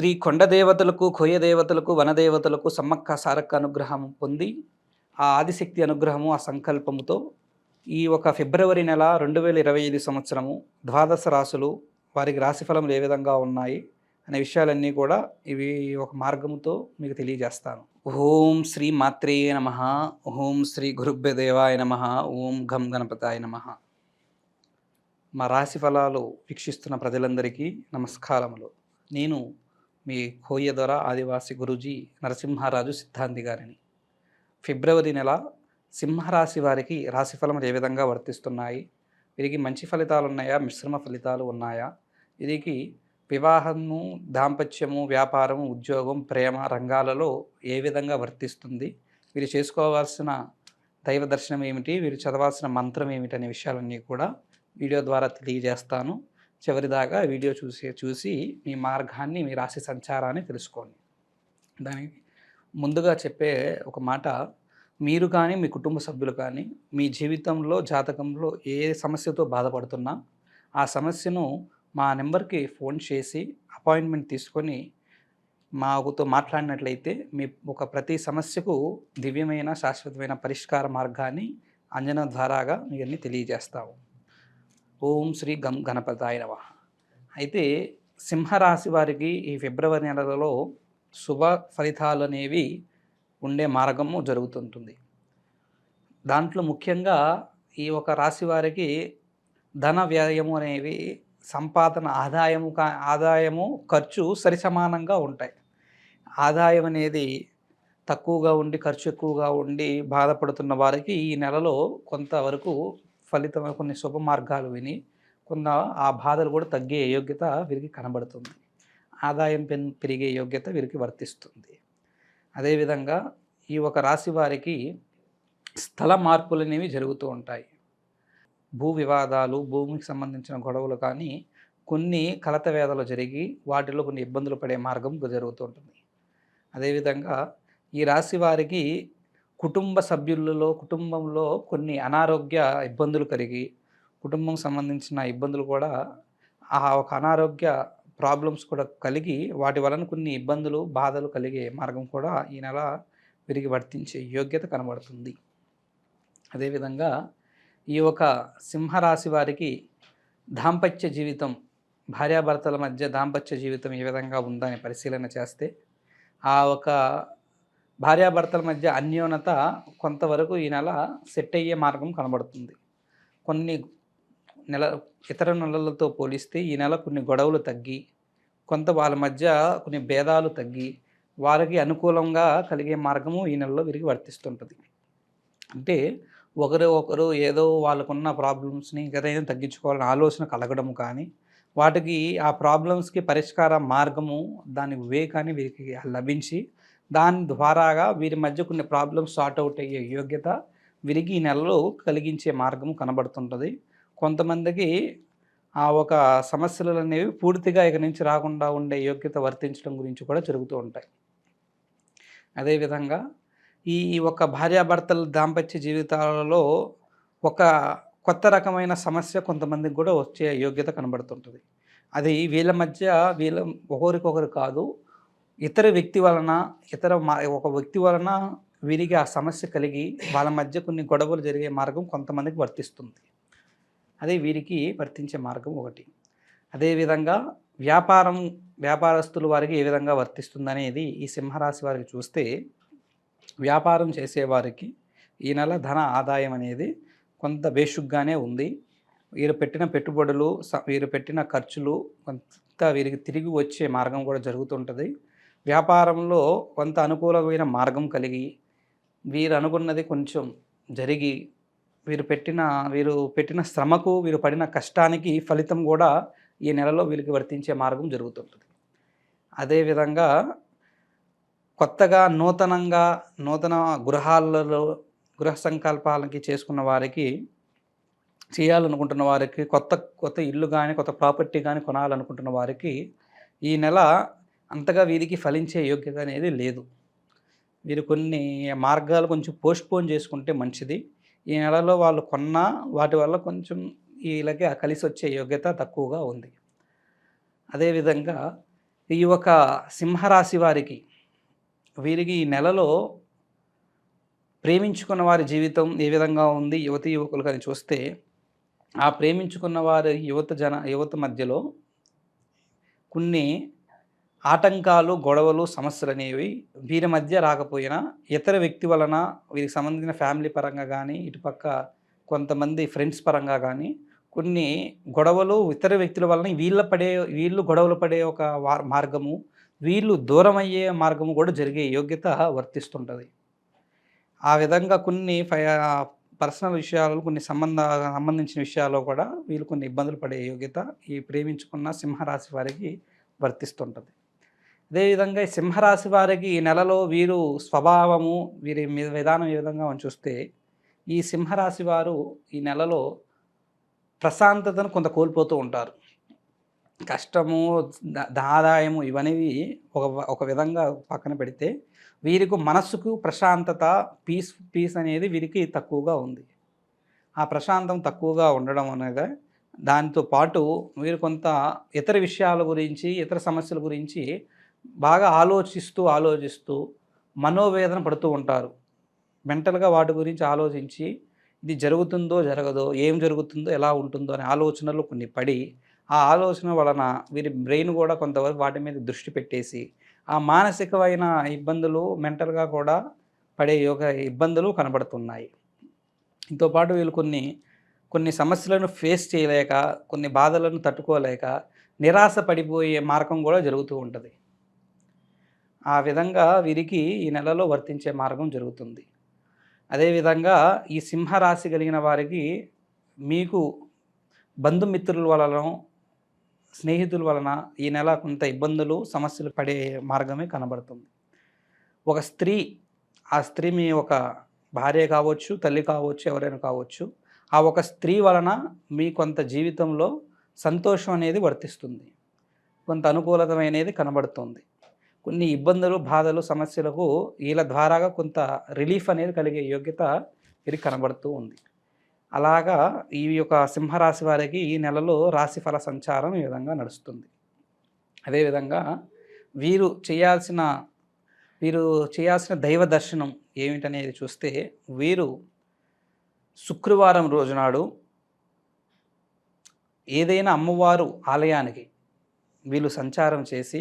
శ్రీ కొండ దేవతలకు కోయ దేవతలకు వనదేవతలకు సమ్మక్క సారక్క అనుగ్రహం పొంది ఆ ఆదిశక్తి అనుగ్రహము ఆ సంకల్పముతో ఈ ఒక ఫిబ్రవరి నెల రెండు వేల ఇరవై ఐదు సంవత్సరము ద్వాదశ రాసులు వారికి రాశిఫలములు ఏ విధంగా ఉన్నాయి అనే విషయాలన్నీ కూడా ఇవి ఒక మార్గముతో మీకు తెలియజేస్తాను. ఓం శ్రీ మాత్రే నమ. ఓం శ్రీ గురుభ్యదేవాయ నమ. ఓం ఘం గణపతాయ నమ. మా రాశి ఫలాలు వీక్షిస్తున్న ప్రజలందరికీ నమస్కారములు. నేను మీ కోయదొర ఆదివాసి గురూజీ నరసింహారాజు సిద్ధాంతి గారిని. ఫిబ్రవరి నెల సింహరాశి వారికి రాశి ఏ విధంగా వర్తిస్తున్నాయి? వీరికి మంచి ఫలితాలు ఉన్నాయా? మిశ్రమ ఫలితాలు ఉన్నాయా? వీరికి వివాహము దాంపత్యము వ్యాపారము ఉద్యోగం ప్రేమ రంగాలలో ఏ విధంగా వర్తిస్తుంది? వీరు చేసుకోవాల్సిన దైవ దర్శనం ఏమిటి? వీరు చదవాల్సిన మంత్రం ఏమిటి? అనే విషయాలన్నీ కూడా వీడియో ద్వారా తెలియజేస్తాను. చివరిదాకా వీడియో చూసి చూసి మీ మార్గాన్ని మీ రాశి సంచారాన్ని తెలుసుకోండి. దానికి ముందుగా చెప్పే ఒక మాట మీరు కానీ మీ కుటుంబ సభ్యులు కానీ మీ జీవితంలో జాతకంలో ఏ సమస్యతో బాధపడుతున్నా ఆ సమస్యను మా నెంబర్కి ఫోన్ చేసి అపాయింట్మెంట్ తీసుకొని మాకుతో మాట్లాడినట్లయితే మీ ఒక ప్రతి సమస్యకు దివ్యమైన శాశ్వతమైన పరిష్కార మార్గాన్ని అంజన ద్వారాగా మీకు అన్ని తెలియజేస్తాము ఓం శ్రీ గం గణపతాయ నమ. అయితే సింహరాశి వారికి ఈ ఫిబ్రవరి నెలలో శుభ ఫలితాలు అనేవి ఉండే మార్గము జరుగుతుంటుంది. దాంట్లో ముఖ్యంగా ఈ ఒక రాశి వారికి ధన వ్యయము అనేవి సంపాదన ఆదాయము కా ఆదాయము ఖర్చు సరిసమానంగా ఉంటాయి. ఆదాయం అనేది తక్కువగా ఉండి ఖర్చు ఎక్కువగా ఉండి బాధపడుతున్న వారికి ఈ నెలలో కొంతవరకు ఫలితమైన కొన్ని శుభ మార్గాలు విని కొంత ఆ బాధలు కూడా తగ్గే యోగ్యత వీరికి కనబడుతుంది. ఆదాయం పెన్ పెరిగే యోగ్యత వీరికి వర్తిస్తుంది. అదేవిధంగా ఈ ఒక రాశి వారికి స్థల మార్పులు అనేవి జరుగుతూ ఉంటాయి. భూ వివాదాలు భూమికి సంబంధించిన గొడవలు కానీ కొన్ని కలత వేదలు జరిగి వాటిలో కొన్ని ఇబ్బందులు పడే మార్గం జరుగుతూ ఉంటుంది. అదేవిధంగా ఈ రాశి వారికి కుటుంబ సభ్యులలో కుటుంబంలో కొన్ని అనారోగ్య ఇబ్బందులు కలిగి కుటుంబం సంబంధించిన ఇబ్బందులు కూడా ఆ ఒక అనారోగ్య ప్రాబ్లమ్స్ కూడా కలిగి వాటి వలన కొన్ని ఇబ్బందులు బాధలు కలిగే మార్గం కూడా ఈ నెల విరిగి వర్తించే యోగ్యత కనబడుతుంది. అదేవిధంగా ఈ ఒక సింహరాశి వారికి దాంపత్య జీవితం భార్యాభర్తల మధ్య దాంపత్య జీవితం ఏ విధంగా ఉందని పరిశీలన చేస్తే ఆ ఒక భార్యాభర్తల మధ్య అన్యోన్యత కొంతవరకు ఈ నెల సెట్ అయ్యే మార్గం కనబడుతుంది. కొన్ని నెల ఇతర నెలలతో పోలిస్తే ఈ నెల కొన్ని గొడవలు తగ్గి కొంత వాళ్ళ మధ్య కొన్ని భేదాలు తగ్గి వారికి అనుకూలంగా కలిగే మార్గము ఈ నెలలో వీరికి వర్తిస్తుంటుంది. అంటే ఒకరు ఒకరు ఏదో వాళ్ళకున్న ప్రాబ్లమ్స్ని ఏదైనా తగ్గించుకోవాలని ఆలోచన కలగడం కానీ వాటికి ఆ ప్రాబ్లమ్స్కి పరిష్కార మార్గము దాని వివేకాన్ని వీరికి లభించి దాని ద్వారాగా వీరి మధ్య కొన్ని ప్రాబ్లమ్స్ సార్ట్ అవుట్ అయ్యే యోగ్యత వీరికి ఈ నెలలో కలిగించే మార్గం కనబడుతుంటుంది. కొంతమందికి ఆ ఒక సమస్యలు అనేవి పూర్తిగా ఇక నుంచి రాకుండా ఉండే యోగ్యత వర్తించడం గురించి కూడా జరుగుతూ ఉంటాయి. అదేవిధంగా ఈ ఒక భార్యాభర్తల దాంపత్య జీవితాలలో ఒక కొత్త రకమైన సమస్య కొంతమందికి కూడా వచ్చే యోగ్యత కనబడుతుంటుంది. అది వీళ్ళ మధ్య వీళ్ళ ఒకరికొకరు కాదు ఇతర వ్యక్తి వలన ఇతర ఒక వ్యక్తి వలన వీరికి ఆ సమస్య కలిగి వాళ్ళ మధ్య కొన్ని గొడవలు జరిగే మార్గం కొంతమందికి వర్తిస్తుంది. అదే వీరికి వర్తించే మార్గం ఒకటి. అదేవిధంగా వ్యాపారం వ్యాపారస్తులు వారికి ఏ విధంగా వర్తిస్తుంది అనేది ఈ సింహరాశి వారికి చూస్తే వ్యాపారం చేసేవారికి ఈ నెల ధన ఆదాయం అనేది కొంత బేషుగ్గానే ఉంది. వీరు పెట్టిన పెట్టుబడులు వీరు పెట్టిన ఖర్చులు కొంత వీరికి తిరిగి వచ్చే మార్గం కూడా జరుగుతుంటుంది. వ్యాపారంలో కొంత అనుకూలమైన మార్గం కలిగి వీరు అనుకున్నది కొంచెం జరిగి వీరు పెట్టిన వీరు పెట్టిన శ్రమకు వీరు పడిన కష్టానికి ఫలితం కూడా ఈ నెలలో వీరికి వర్తించే మార్గం జరుగుతుంటుంది. అదేవిధంగా కొత్తగా నూతనంగా నూతన గృహాలలో గృహ సంకల్పాలకి చేసుకున్న వారికి చేయాలనుకుంటున్న వారికి కొత్త కొత్త ఇల్లు కానీ కొత్త ప్రాపర్టీ కానీ కొనాలనుకుంటున్న వారికి ఈ నెల అంతగా వీరికి ఫలించే యోగ్యత అనేది లేదు. వీరు కొన్ని మార్గాలు కొంచెం పోస్ట్పోన్ చేసుకుంటే మంచిది. ఈ నెలలో వాళ్ళు కొన్న వాటి వల్ల కొంచెం వీళ్ళకి కలిసి వచ్చే యోగ్యత తక్కువగా ఉంది. అదేవిధంగా ఈ యొక్క సింహరాశి వారికి వీరికి ఈ నెలలో ప్రేమించుకున్న వారి జీవితం ఏ విధంగా ఉంది యువతి యువకులు కానీ చూస్తే ఆ ప్రేమించుకున్న వారి యువత జన యువత మధ్యలో కొన్ని ఆటంకాలు గొడవలు సమస్యలు అనేవి వీరి మధ్య రాకపోయినా ఇతర వ్యక్తి వలన వీరికి సంబంధించిన ఫ్యామిలీ పరంగా కానీ ఇటుపక్క కొంతమంది ఫ్రెండ్స్ పరంగా కానీ కొన్ని గొడవలు ఇతర వ్యక్తుల వలన వీళ్ళ పడే వీళ్ళు గొడవలు పడే ఒక మార్గము వీళ్ళు దూరం అయ్యే మార్గము కూడా జరిగే యోగ్యత వర్తిస్తుంటుంది. ఆ విధంగా కొన్ని పర్సనల్ విషయాలు కొన్ని సంబంధ సంబంధించిన విషయాల్లో కూడా వీళ్ళు కొన్ని ఇబ్బందులు పడే యోగ్యత ఈ ప్రేమించుకున్న సింహరాశి వారికి వర్తిస్తుంటుంది. అదేవిధంగా సింహరాశి వారికి ఈ నెలలో వీరు స్వభావము వీరి విధానం ఏ విధంగా చూస్తే ఈ సింహరాశి వారు ఈ నెలలో ప్రశాంతతను కొంత కోల్పోతూ ఉంటారు. కష్టము ఆదాయము ఇవనేవి ఒక ఒక విధంగా పక్కన పెడితే వీరికి మనస్సుకు ప్రశాంతత పీస్ పీస్ అనేది వీరికి తక్కువగా ఉంది. ఆ ప్రశాంతం తక్కువగా ఉండడం అనేది దానితో పాటు వీరు కొంత ఇతర విషయాల గురించి ఇతర సమస్యల గురించి బాగా ఆలోచిస్తూ ఆలోచిస్తూ మనోవేదన పడుతూ ఉంటారు. మెంటల్గా వాటి గురించి ఆలోచించి ఇది జరుగుతుందో జరగదో ఏం జరుగుతుందో ఎలా ఉంటుందో అనే ఆలోచనలు కొన్ని పడి ఆ ఆలోచన వలన వీరి బ్రెయిన్ కూడా కొంతవరకు వాటి మీద దృష్టి పెట్టేసి ఆ మానసికమైన ఇబ్బందులు మెంటల్గా కూడా పడే యోగ ఇబ్బందులు కనబడుతున్నాయి. దీంతో పాటు వీళ్ళు కొన్ని కొన్ని సమస్యలను ఫేస్ చేయలేక కొన్ని బాధలను తట్టుకోలేక నిరాశ పడిపోయే మార్గం కూడా జరుగుతూ ఉంటుంది. ఆ విధంగా వీరికి ఈ నెలలో వర్తించే మార్గం జరుగుతుంది. అదేవిధంగా ఈ సింహరాశి కలిగిన వారికి మీకు బంధుమిత్రుల వలన స్నేహితుల వలన ఈ నెల కొంత ఇబ్బందులు సమస్యలు పడే మార్గమే కనబడుతుంది. ఒక స్త్రీ ఆ స్త్రీ మీ ఒక భార్య కావచ్చు తల్లి కావచ్చు ఎవరైనా కావచ్చు ఆ ఒక స్త్రీ వలన మీ కొంత జీవితంలో సంతోషం అనేది వర్తిస్తుంది. కొంత అనుకూలతమైనది కనబడుతుంది. కొన్ని ఇబ్బందులు బాధలు సమస్యలకు వీళ్ళ ద్వారాగా కొంత రిలీఫ్ అనేది కలిగే యోగ్యత వీరికి కనబడుతూ ఉంది. అలాగా ఈ యొక్క సింహరాశి వారికి ఈ నెలలో రాశిఫల సంచారం ఈ విధంగా నడుస్తుంది. అదేవిధంగా వీరు చేయాల్సిన వీరు చేయాల్సిన దైవ దర్శనం ఏమిటనేది చూస్తే వీరు శుక్రవారం రోజునాడు ఏదైనా అమ్మవారు ఆలయానికి వీళ్ళు సంచారం చేసి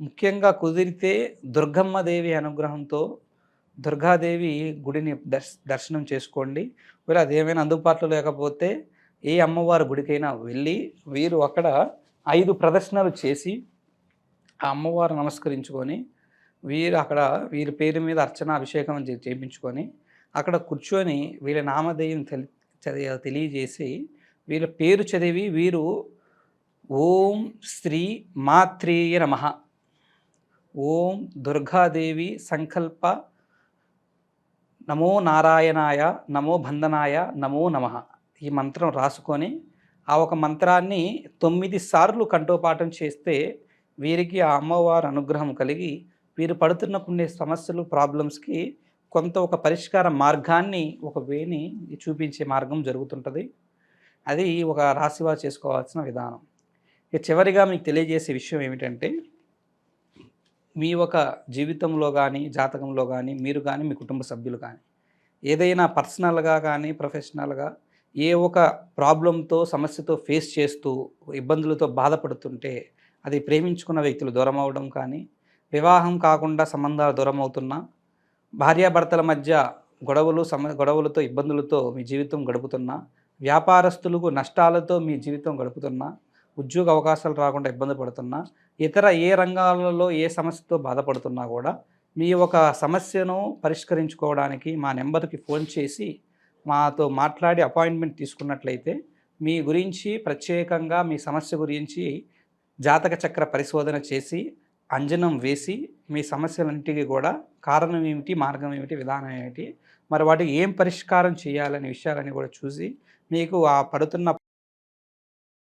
ముఖ్యంగా కుదిరితే దుర్గమ్మదేవి అనుగ్రహంతో దుర్గాదేవి గుడిని దర్శ దర్శనం చేసుకోండి. వీళ్ళు అదేమైనా అందుబాటులో లేకపోతే ఏ అమ్మవారి గుడికైనా వెళ్ళి వీరు అక్కడ ఐదు ప్రదర్శనలు చేసి ఆ అమ్మవారు నమస్కరించుకొని వీరు అక్కడ వీరి పేరు మీద అర్చన అభిషేకం చేయించుకొని అక్కడ కూర్చొని వీళ్ళ నామధేయం తెలి తెలియజేసి వీళ్ళ పేరు చదివి వీరు ఓం శ్రీ మాత్రేయ నమ ఓం దుర్గాదేవి సంకల్ప నమో నారాయణాయ నమో బంధనాయ నమో నమ. ఈ మంత్రం రాసుకొని ఆ ఒక మంత్రాన్ని తొమ్మిది సార్లు కంఠోపాఠం చేస్తే వీరికి ఆ అమ్మవారి అనుగ్రహం కలిగి వీరు పడుతున్న కొన్ని సమస్యలు ప్రాబ్లమ్స్కి కొంత ఒక పరిష్కార మార్గాన్ని ఒక వేని చూపించే మార్గం జరుగుతుంటుంది. అది ఒక రాశివా చేసుకోవాల్సిన విధానం. ఇక చివరిగా మీకు తెలియజేసే విషయం ఏమిటంటే మీ ఒక జీవితంలో కానీ జాతకంలో కానీ మీరు కానీ మీ కుటుంబ సభ్యులు కానీ ఏదైనా పర్సనల్గా కానీ ప్రొఫెషనల్గా ఏ ఒక ప్రాబ్లంతో సమస్యతో ఫేస్ చేస్తూ ఇబ్బందులతో బాధపడుతుంటే అది ప్రేమించుకున్న వ్యక్తులు దూరం అవడం కానీ వివాహం కాకుండా సంబంధాలు దూరం అవుతున్నా భార్యాభర్తల మధ్య గొడవలు సమ గొడవలతో ఇబ్బందులతో మీ జీవితం గడుపుతున్నా వ్యాపారస్తులకు నష్టాలతో మీ జీవితం గడుపుతున్నా ఉద్యోగ అవకాశాలు రాకుండా ఇబ్బంది పడుతున్నా ఇతర ఏ రంగాలలో ఏ సమస్యతో బాధపడుతున్నా కూడా మీ ఒక సమస్యను పరిష్కరించుకోవడానికి మా నెంబర్కి ఫోన్ చేసి మాతో మాట్లాడి అపాయింట్మెంట్ తీసుకున్నట్లయితే మీ గురించి ప్రత్యేకంగా మీ సమస్య గురించి జాతక చక్ర పరిశోధన చేసి అంజనం వేసి మీ సమస్యలన్నింటికి కూడా కారణం ఏమిటి మార్గం ఏమిటి విధానం ఏమిటి మరి వాటికి ఏం పరిష్కారం చేయాలనే విషయాలని కూడా చూసి మీకు ఆ పడుతున్న